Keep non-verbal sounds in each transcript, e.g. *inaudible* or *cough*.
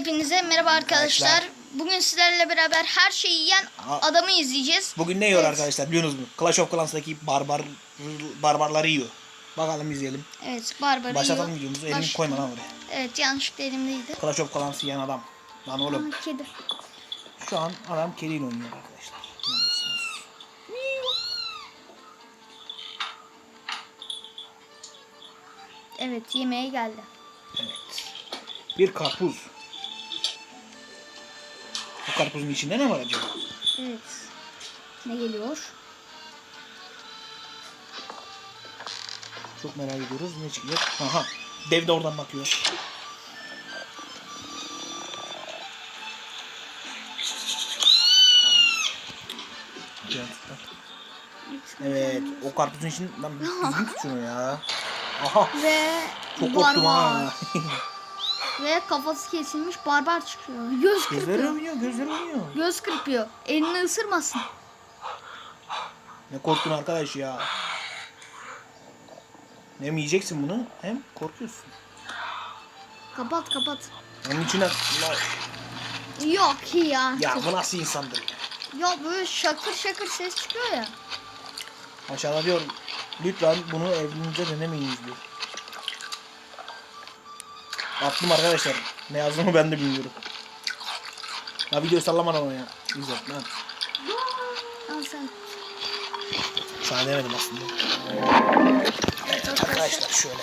Hepinize merhaba arkadaşlar. Arkadaşlar. Bugün sizlerle beraber her şeyi yiyen adamı izleyeceğiz. Bugün ne yiyor Evet. arkadaşlar biliyorsunuz mu? Clash of Clans'taki barbar barbarları yiyor. Bakalım izleyelim. Evet, Barbar'ı Başlatalım yiyor. videomuzu. Elimi Baş- koyma lan oraya. Evet, yanlışlıkla elimdeydi. Clash of Clans yiyen adam. Lan oğlum. Aa, kedi. Şu an adam kediyle oynuyor arkadaşlar. Evet, yemeğe geldi. Evet. Bir karpuz. Karpuzun içinde ne var acaba? Evet. Ne geliyor? Çok merak ediyoruz. Ne çıkacak? Aha. Dev de oradan bakıyor. Evet. O karpuzun için lan düzgün ya. Aha. Ve Çok korktum ha. *laughs* Ve kafası kesilmiş barbar çıkıyor. Göz gözleri kırpıyor. oynuyor, gözleri oynuyor. Göz kırpıyor. Elini ısırmasın. Ne korktun arkadaş ya. Hem yiyeceksin bunu hem korkuyorsun. Kapat kapat. Onun içine Yok ya. ya bu nasıl insandır ya. Ya böyle şakır şakır ses çıkıyor ya. Aşağıda diyor lütfen bunu evinizde denemeyiniz diyor. Attım arkadaşlar. Ne yazdığımı ben de bilmiyorum. Ya video sallamadan o ya. İzle lan. Al sen. Sana demedim aslında. Evet arkadaşlar şöyle.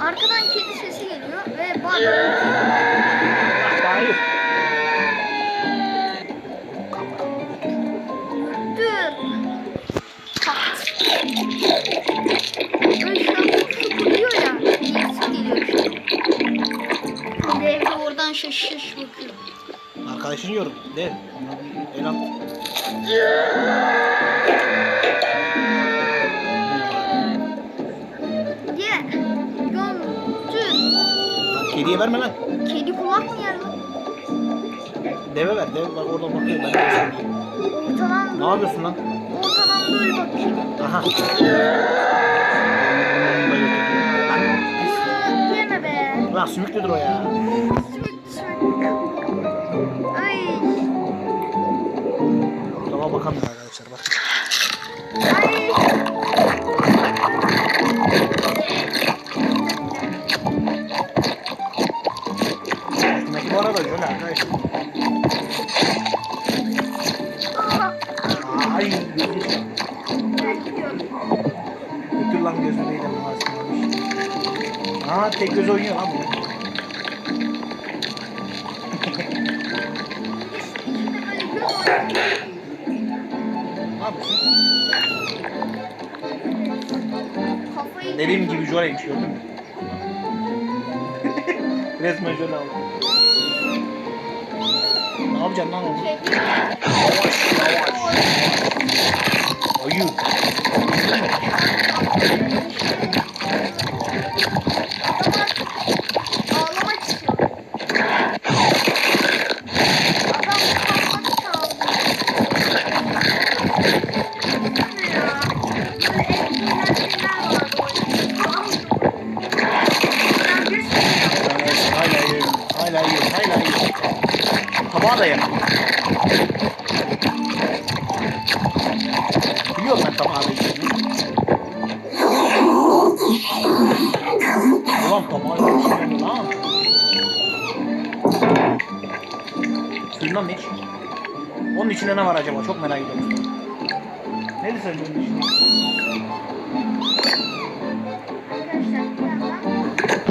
Arkadan kedi sesi geliyor ve barbar kediye verme lan. Kedi kulak mı yer lan? Deve ver. Deve bak orada bakıyor. Ben. Ortadan, Ne yapıyorsun lan? ortadan böyle bakayım. Aha. Yeme be. Lan sümüklüdür o ya. Sümük sümük. Ay. Tava bakamıyor arkadaşlar bak. De mağazına. Aa tek göz oynuyor lan bu. Dediğim gibi jöleymiş gördün mü? Resmen jöle aldı. Ne yapacaksın lan? Kedi. Yavaş yavaş. oh you. Acaba? Çok merak ediyorum.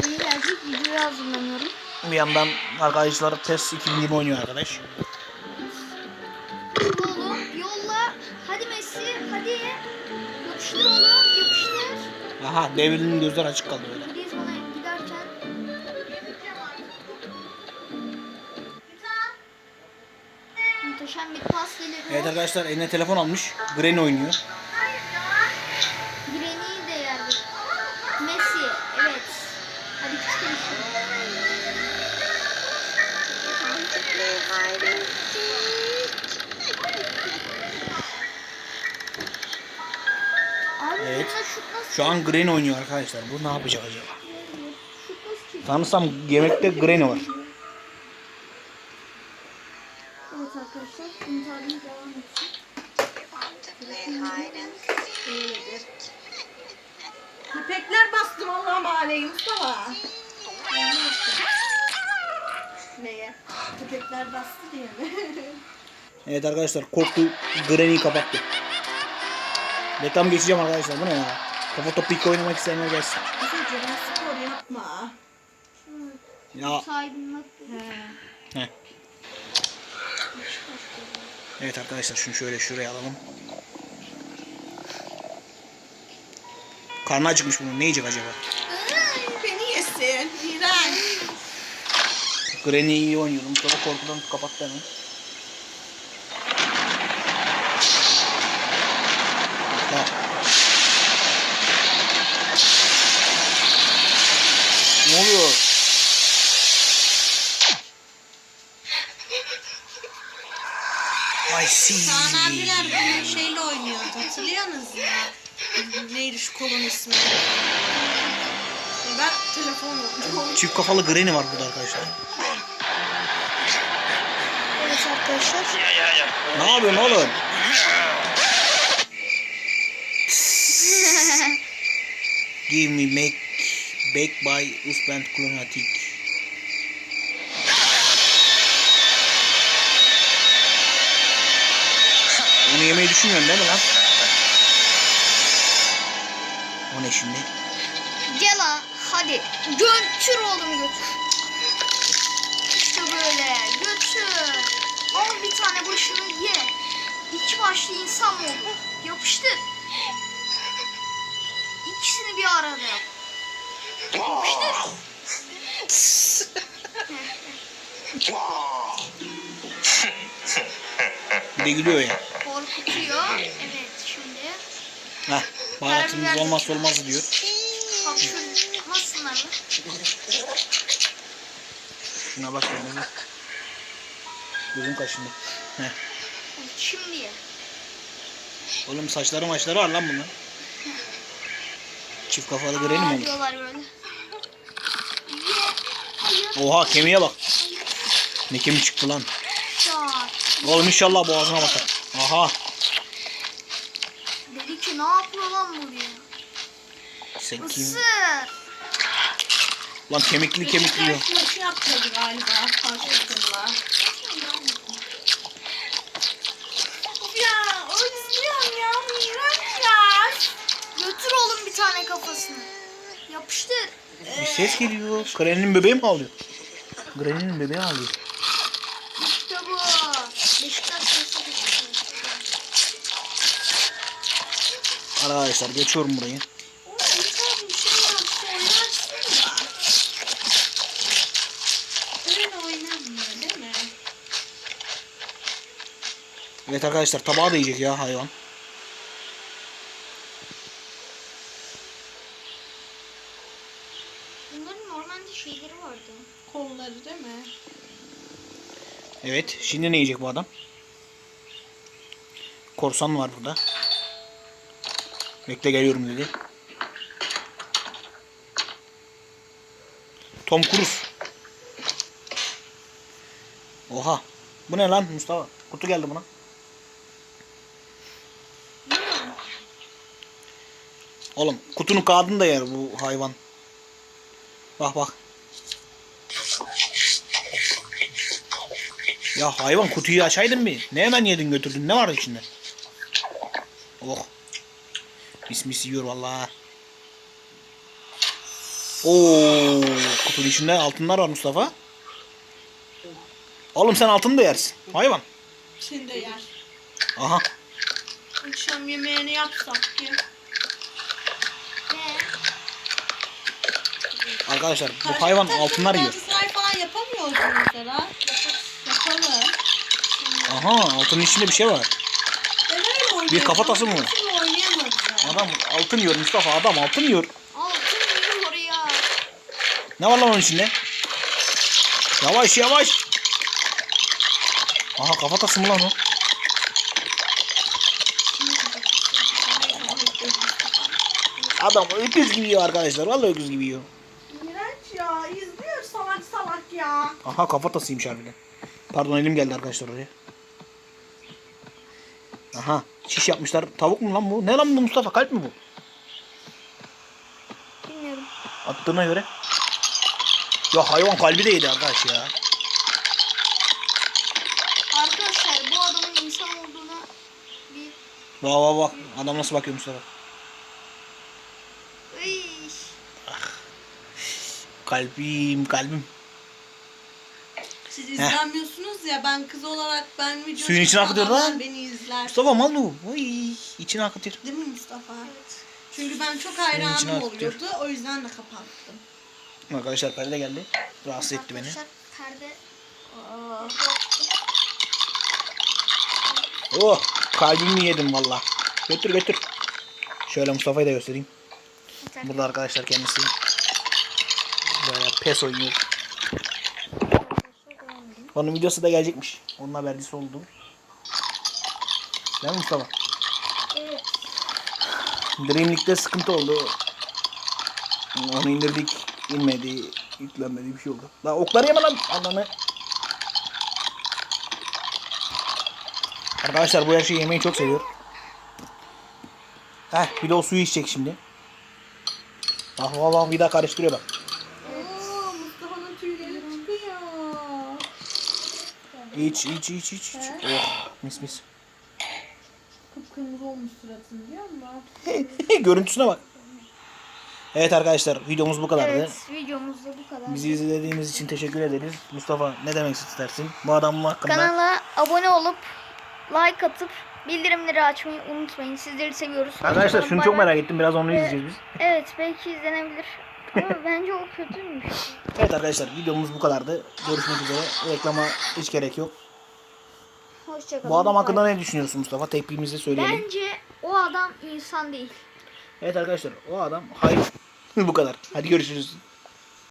İyi gelecek videoya hazırlanıyorum. Bir yandan arkadaşlar PES 2020 oynuyor arkadaş. Oğlum yolla. Hadi Messi hadi. Yapıştır oğlum yapıştır. Aha devrinin gözler açık kaldı böyle. muhteşem bir pas geliyor. Evet arkadaşlar eline telefon almış. Granny oynuyor. Granny'yi de yerdi. Messi evet. Hadi çıkalım. Şey. Evet. Şu an Granny oynuyor arkadaşlar. Bu ne yapacak acaba? Tanısam yemekte Granny var. Neye? İpekler bastı diye mi? *laughs* Evet arkadaşlar korktu Granny'yi kapattı. Reklam geçeceğim arkadaşlar. Bu ne ya? Kafa topu iki oynamak isteyenler gelsin. Çocuğum spor yapma. Ya. He. Heh. Evet arkadaşlar şunu şöyle şuraya alalım. Karnı acıkmış bunun. Ne yiyecek acaba? Beni yesin. İğrenç. Granny iyi oynuyor. Mustafa korkudan kapattı hemen. Bak. Ne oluyor? I see. Kaan abiler bunu şeyle oynuyordu. Hatırlıyorsunuz ya. Neydi şu kolun ismi? Ben telefon oldum. Çift kafalı Granny var burada arkadaşlar. Evet arkadaşlar. Ne yapıyorsun oğlum? *laughs* Give me make bake by Usbent Klonatik. Onu yemeyi düşünmüyorsun değil mi lan? O ne şimdi? Gel ha. Hadi. Götür oğlum götür. İşte böyle. Götür. İki başlı insan mı olur? Yapıştır. İkisini bir arada yap. Yapıştır. Bir de gülüyor ya. Korkutuyor. Evet şimdi. Heh, baharatımız olmazsa olmaz diyor. Hapşırmasınlar mı? Şuna bak. Gözüm kaşındı. Heh. Şimdi ye. Oğlum saçları maçları var lan bunun. *laughs* Çift kafalı Granny mi diyorlar böyle. Oha kemiğe bak. Ne kemik çıktı lan. Oğlum inşallah boğazına batar. Aha. Dedi ki ne yapıyor lan buraya? Sen kim? Isır. Lan kemikli kemikli. Beşiktaş maçı yapacaktı galiba. Takımla. Of ya özlüyorum ya. İğrenç ya. Götür oğlum bir tane kafasını. Yapıştır. Bir ses geliyor. Granny'nin bebeği mi ağlıyor? Granny'nin bebeği ağlıyor. İşte bu. Beşiktaş sesi Arkadaşlar geçiyorum burayı. Şey değil mi? Evet arkadaşlar tabağı da yiyecek ya hayvan. Kolları değil mi? Evet şimdi ne yiyecek bu adam? Korsan var burada. Bekle geliyorum dedi. Tom Cruise. Oha. Bu ne lan Mustafa? Kutu geldi buna. Oğlum kutunun kağıdını da yer bu hayvan. Bak bak. Ya hayvan kutuyu açaydın bir. Ne hemen yedin götürdün? Ne var içinde? Oh. Mis mis yiyor vallahi. Oo, kutunun içinde altınlar var Mustafa. Oğlum sen altın da yersin. Hayvan. Seni de yer. Aha. Akşam yemeğini yapsak ki. Arkadaşlar bu hayvan altınlar yiyor. Falan yapamıyoruz mesela. Aha altının içinde bir şey var. Ben öyle oynuyorum. Bir kafatası mı oynayamadım. Adam altın yiyor Mustafa. Adam altın yiyor. Altın yiyor oraya. Ne var lan onun içinde? Yavaş yavaş. Aha kafatası mı lan o? Adam öküz gibi yiyor arkadaşlar. Vallahi öküz gibi yiyor. İğrenç ya. İzliyor salak salak ya. Aha kafatasıymış harbiden. Pardon elim geldi arkadaşlar oraya. Aha şiş yapmışlar. Tavuk mu lan bu? Ne lan bu Mustafa? Kalp mi bu? Bilmiyorum. Attığına göre. Ya hayvan kalbi de yedi arkadaş ya. Arkadaşlar bu adamın insan olduğuna bir Bak bak bak. Adam nasıl bakıyor Mustafa? Iy. Kalbim kalbim. Siz izlenmiyorsunuz ya ben kız olarak ben video Suyun içine akıtıyor adamlar lan. Beni izler. Mustafa mal mı bu? Oy, içine akıtıyor. Değil mi Mustafa? Evet. Çünkü ben çok içine hayranım akıtıyor. oluyordu. O yüzden de kapattım. Arkadaşlar perde geldi. Rahatsız etti beni. Arkadaşlar perde Aa, Oh kalbimi yedim valla. Götür götür. Şöyle Mustafa'yı da göstereyim. Burada arkadaşlar kendisi böyle pes oynuyor. Onun videosu da gelecekmiş. Onun habercisi oldum. Değil mi Mustafa? Evet. Dream sıkıntı oldu. Onu indirdik. inmedi. Yüklenmedi bir şey oldu. Daha okları yeme lan. Ananı. Arkadaşlar bu her şeyi yemeyi çok seviyor. Heh bir de o suyu içecek şimdi. Bak bak bak bir daha karıştırıyor bak. Oo Mustafa'nın tüyleri çıkıyor. İç iç iç iç. iç. Oh mis mis. Kıpkırmızı olmuş suratın biliyor musun? Görüntüsüne bak. Evet arkadaşlar videomuz bu kadardı. Evet videomuz da bu kadar. Bizi izlediğiniz için teşekkür ederiz. Mustafa ne demek istersin? Bu adamın hakkında. Kanala abone olup like atıp bildirimleri açmayı unutmayın. Sizleri seviyoruz. Arkadaşlar şunu çok merak ettim. Biraz onu Ee, izleyeceğiz biz. Evet belki izlenebilir. Ama bence o kötüymüş. Evet arkadaşlar videomuz bu kadardı. Görüşmek üzere. Reklama hiç gerek yok. Hoşçakalın. Bu adam hakkında ne düşünüyorsun Mustafa? Tepkimizi söyleyelim. Bence o adam insan değil. Evet arkadaşlar o adam hayır. *laughs* bu kadar. Hadi görüşürüz.